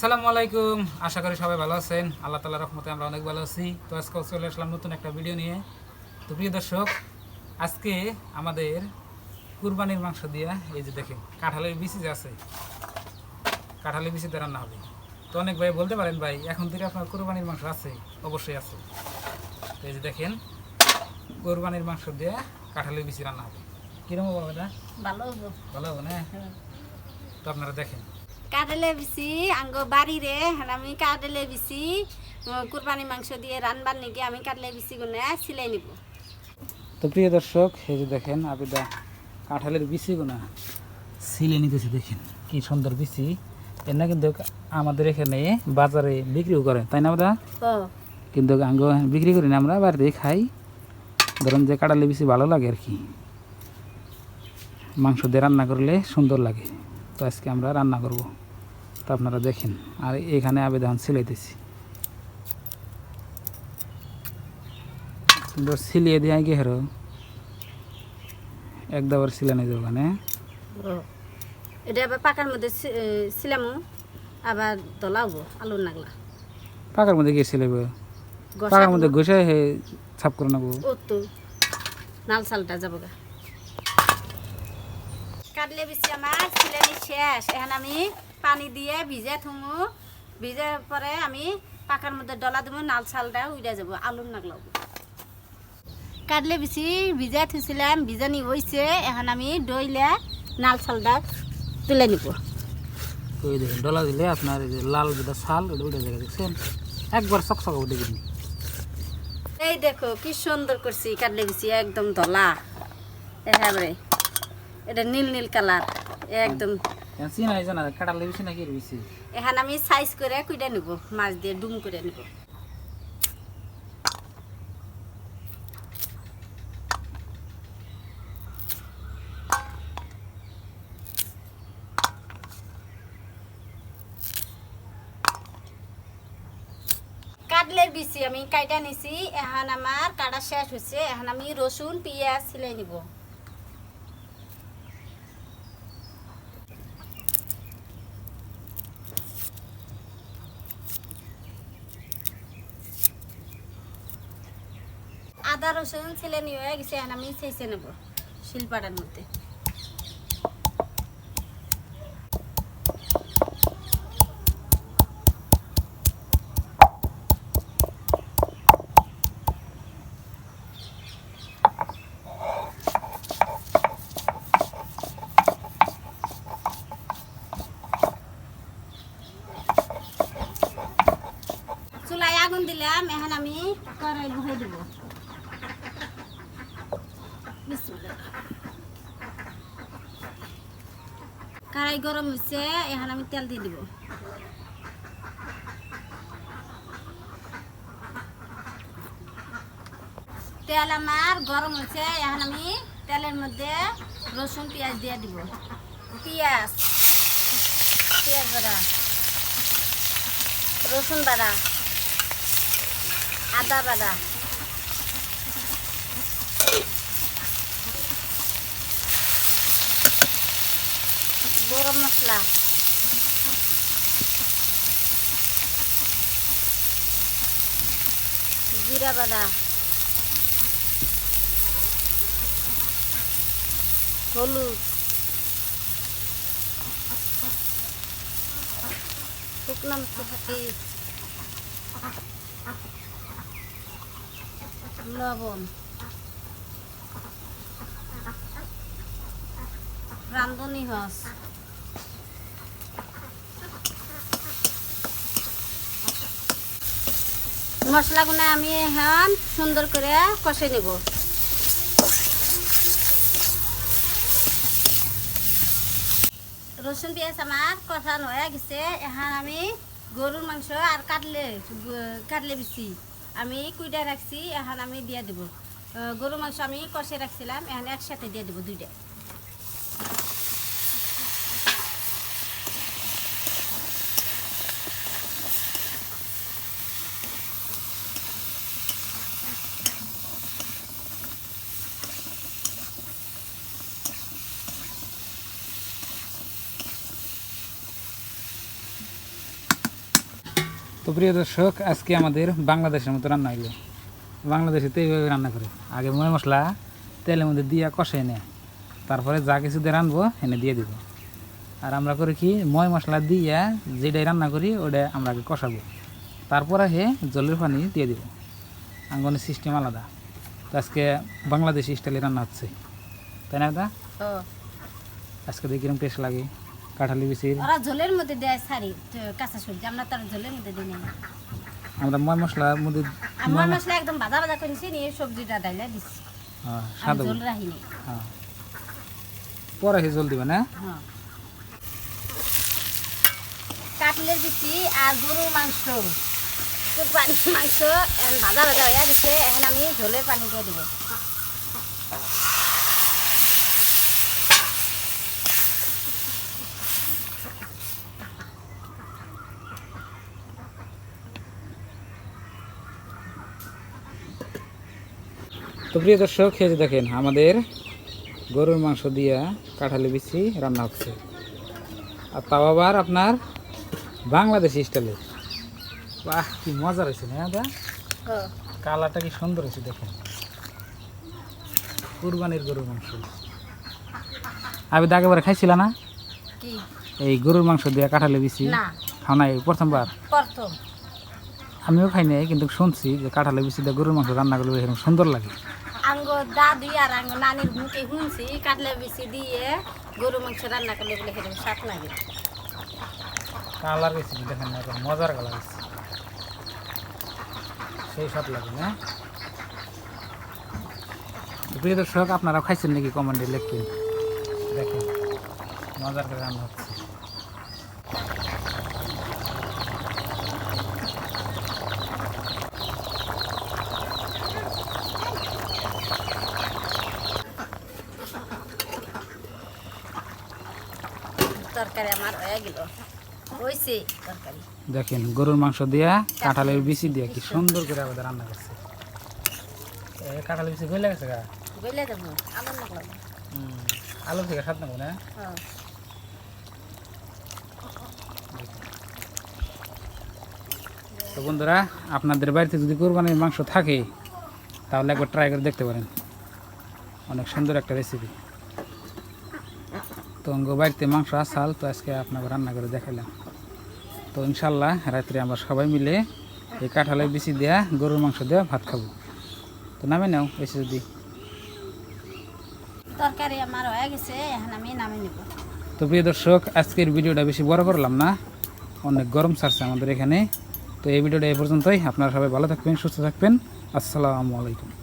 আসসালামু আলাইকুম। আশা করি সবাই ভালো আছেন। আল্লাহ তালার রহমতে আমরা অনেক ভালো আছি। তো আজকে চলে আসলাম নতুন একটা ভিডিও নিয়ে। তো প্রিয় দর্শক আজকে আমাদের কুরবানির মাংস দিয়া এই যে দেখেন কাঁঠালের বিচি যে আছে কাঁঠালের বিচিতে রান্না হবে। তো অনেক ভাই বলতে পারেন ভাই এখন থেকে আপনার কুরবানির মাংস আছে? অবশ্যই আছে। তো এই যে দেখেন কোরবানির মাংস দিয়ে কাঁঠালের বিচি রান্না হবে। কীরকম বাবা এটা? ভালো হব। ভালো হবে না? তো আপনারা দেখেন। কাটলে বিছি আঙ্গ বাড়িরে আমি কাটলে বিছি কুরবানি মাংস দিয়ে রানবার নাকি আমি কাটলে বিছি গুনে সিলাই নিব। তো প্রিয় দর্শক এই যে দেখেন আবিদা কাঁঠালের বিচিগুনা সিলে নিতেছে দেখেন কি সুন্দর বিচি। এর না কিন্তু আমাদের এখানে বাজারে বিক্রিও করে তাই না আবিদা? কিন্তু আঙ্গ বিক্রি করি না আমরা বাড়িতে খাই। ধরুন যে কাঁঠালের বিচি ভালো লাগে আর কি। মাংস দিয়ে রান্না করলে সুন্দর লাগে। তো আজকে আমরা রান্না করব। তো আপনারা দেখেন আর এখানে আবেদন সিলাইতেছি। সুন্দর সিলিয়ে দিয়ে গিয়ে হেরো। এক দাবার সিলানো ওখানে এটা আবার পাকার মধ্যে সিলামু আবার দলাবো আলুর নাগলা। পাকার মধ্যে গিয়ে সিলাইব? পাকার মধ্যে ঘষে হে ছাপ করে নেব। ও তো নাল চালটা যাব গা। কাটলে বেশি আমার সিলানি শেষ। এখন আমি পানি দিয়ে ভিজে থুমু। ভিজে পরে আমি পাকার মধ্যে ডলা দেবো নাল চালটা উড়ে যাব আলুর নাগলাবো কাটলে বেশি ভিজে থুছিলাম ভিজানি হয়েছে এখন আমি দইলে নাল চালটা তুলে নিব। ওই দেখেন ডলা দিলে আপনার এই লাল যেটা ছাল ওটা উঠে জায়গা দেখছেন? একবার চকচকা উঠে গেলি। এই দেখো কি সুন্দর করছি কাটলে বেশি একদম ধলা। একেবারে এটা নীল নীল কালার একদম এখন আমি সাইজ করে নিব, মাছ দিয়ে ডুম করে নিব। কাটলের বিচি আমি, কাইটা নিছি, এখন আমার কাটা শেষ হয়েছে এখন আমি রসুন, পেঁয়াজ সিলাই নিব। আদা রসুন ছেলে নিয়ে গেছে আমি ছেঁচে নেব শিল্পাটার মধ্যে চুলায় আগুন দিলাম এখন আমি কড়াই বহাই দিব বিসমিল্লাহ। কড়াই গরম হয়েছে এখন আমি তেল দিয়ে দিব। তেল আমার গরম হয়েছে এখন আমি তেলের মধ্যে রসুন, পেঁয়াজ দিয়ে দিব। পেঁয়াজ পেঁয়াজ বাড়া রসুন বাড়া আদা বাড়া গরম মশলা। জিরা বাড়া হলুদ। শুকনো থাকি লবণ। রান্ধনি হস মশলাগুলো আমি এখন সুন্দর করে কষে নেব। রসুন, পেঁয়াজ আমার কষানো হয়ে গেছে। এখন আমি গরুর মাংস আর কাটলে কাটলে বেশি আমি কুইটা রাখছি, এখন আমি দিয়ে দেবো। গরুর মাংস আমি কষে রাখছিলাম, এখন একসাথে দিয়ে দেবো দুইটা। তো প্রিয় দর্শক আজকে আমাদের বাংলাদেশের মতো রান্না হইল। বাংলাদেশে তো এইভাবে রান্না করে। আগে ময় মশলা তেলের মধ্যে দিয়া কষাই নেয় তারপরে যা কিছু দিয়ে রানবো এনে দিয়ে দিব। আর আমরা করি কি ময় মশলা দিয়া যেটাই রান্না করি ওটা আমরা আগে কষাবো। তারপরে হে জলের পানি দিয়ে দিব। আঙ্গনের সিস্টেম আলাদা। তো আজকে বাংলাদেশি স্টাইলে রান্না হচ্ছে। তাই না দা আজকে দেখি কীরকম টেস্ট লাগে। কাঁঠালি বিচির ওরা ঝোলের মধ্যে দেয় সারি কাঁচা সবজি আমরা তার ঝোলের মধ্যে দিই না। আমরা ময় মশলার মধ্যে আমার মশলা একদম ভাজা ভাজা করেছি নিয়ে সবজিটা ডাইলে দিচ্ছি হ্যাঁ, স্বাদ ঝোল রাখিনি হ্যাঁ। পরে হে জল দিবে না? হ্যাঁ। কাটলের বিচি আর গরুর মাংস। কুরবানির মাংস ভাজা ভাজা হয়ে গেছে এখন আমি ঝোলের পানি দিয়ে দেবো। তো প্রিয় দর্শক খেয়ে দেখেন আমাদের গরুর মাংস দিয়া কাঁঠালি বিচি রান্না হচ্ছে। আর তাও আবার আপনার বাংলাদেশি স্টাইলে। বাহ কি মজা রয়েছে না দা কালারটা কি সুন্দর হয়েছে দেখেন। কুরবানির গরুর মাংস। আমি তো আগেবারে খাইছিল না? এই গরুর মাংস দিয়া কাঁঠালি বিচি না। খাও নাই প্রথমবার? প্রথম। আমিও খাই নাই কিন্তু শুনছি যে কাঁঠালি বিচি দিয়ে গরুর মাংস রান্না করলে এরকম সুন্দর লাগে। আঙ্গ দাদি আর আঙ্গ নানির মুখে শুনছি কাটলে বেশি দিয়ে গরু মাংস রান্না করলে বলে সেরকম স্বাদ লাগে। কালার গেছি দেখেন না মজার কালার গেছে সেই সব লাগে না? প্রিয় দর্শক আপনারা খাইছেন নাকি কমেন্টে লিখবেন। দেখেন মজার করে রান্না হচ্ছে তরকারি আমার হয়ে গেল। হয়েছে তরকারি। দেখেন গরুর মাংস দিয়া কাঁঠালের বিচি দিয়া কি সুন্দর করে আমাদের রান্না করছে। কাঁঠালের বিচি গলে গেছে গা? দেবো আলু থেকে নেব না? হ্যাঁ। তো বন্ধুরা আপনাদের বাড়িতে যদি কোরবানির মাংস থাকে তাহলে একবার ট্রাই করে দেখতে পারেন। অনেক সুন্দর একটা রেসিপি তো অঙ্গ বাড়িতে মাংস আসাল তো আজকে আপনাকে রান্না করে দেখালাম তো ইনশাল্লাহ রাত্রে আমরা সবাই মিলে এই কাঁঠালের বিচি দেওয়া গরুর মাংস দেওয়া ভাত খাব। তো নামে নাও এসে যদি। তরকারি আমার হয়ে গেছে এখন আমি নামে নেব। তো প্রিয় দর্শক আজকের ভিডিওটা বেশি বড় করলাম না অনেক গরম ছাড়ছে আমাদের এখানে। তো এই ভিডিওটা এই পর্যন্তই আপনারা সবাই ভালো থাকবেন সুস্থ থাকবেন। আসসালামু আলাইকুম।